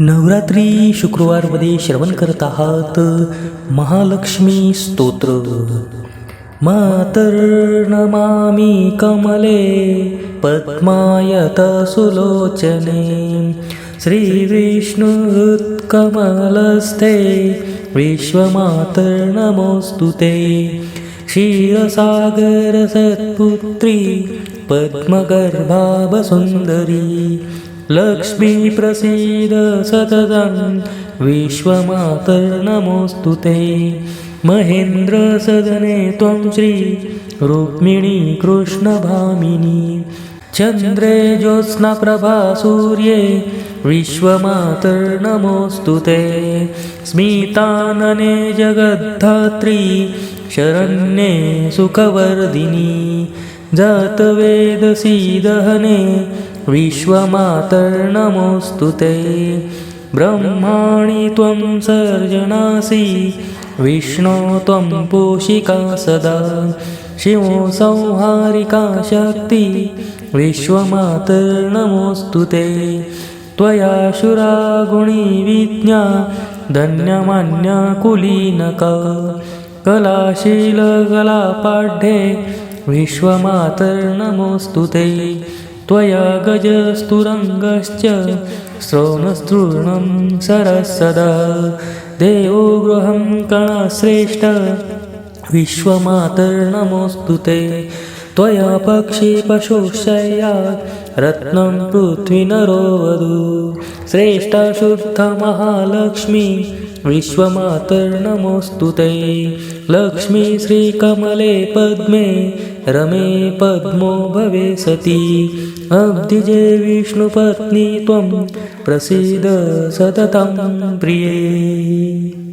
नवरात्री शुक्रवारमध्ये श्रवण करत आहात. महालक्ष्मी स्तोत्र. मातर्नमामि कमले पद्मायत सुलोचने श्रीविष्णुहृत्कमलस्थे विश्वमातर्नमोऽस्तु ते क्षीरसागरसत्पुत्री पद्मगर्भाभसुन्दरी लक्ष्मी प्रसीद सततं विश्वमातर्नमोऽस्तु ते। महेन्द्रसदने त्वं श्री रुक्मिणी कृष्णभामिनी। चन्द्रे ज्योत्स्नाप्रभा सूर्ये विश्वमातर्नमोऽस्तु ते। स्मितानने जगद्धात्री शरण्ये सुखवर्धिनी। जातवेदसीदहने विश्वमातर्नमोऽस्तु ते। ब्रह्माणि त्वं सर्जनासि। विष्णो त्वं पोषिका सदा। शिवो संहारिका शक्ति। विश्वमातर्नमोऽस्तु ते। त्वया शुरा गुणिविज्ञा धन्यमान्या कुलीनका। कलाशीलकलापाढ्ये। विश्वमातर्नमोऽस्तु ते। त्वया गजस्तुरङ्गश्च श्रोणस्तृणं सरसदा देवो गृहं कणाश्रेष्ठ विश्वमातर्नमोऽस्तु ते। त्वया पक्षी पशुशय्या रत्नं पृथ्वीनरो वधू। श्रेष्ठा शुद्धमहालक्ष्मी विश्वमातर्नमोऽस्तु ते। लक्ष्मी श्रीकमले पद्मे रमे पद्मो भवे सती। अब्धिजे विष्णुपत्नी प्रसीद सततं प्रिये।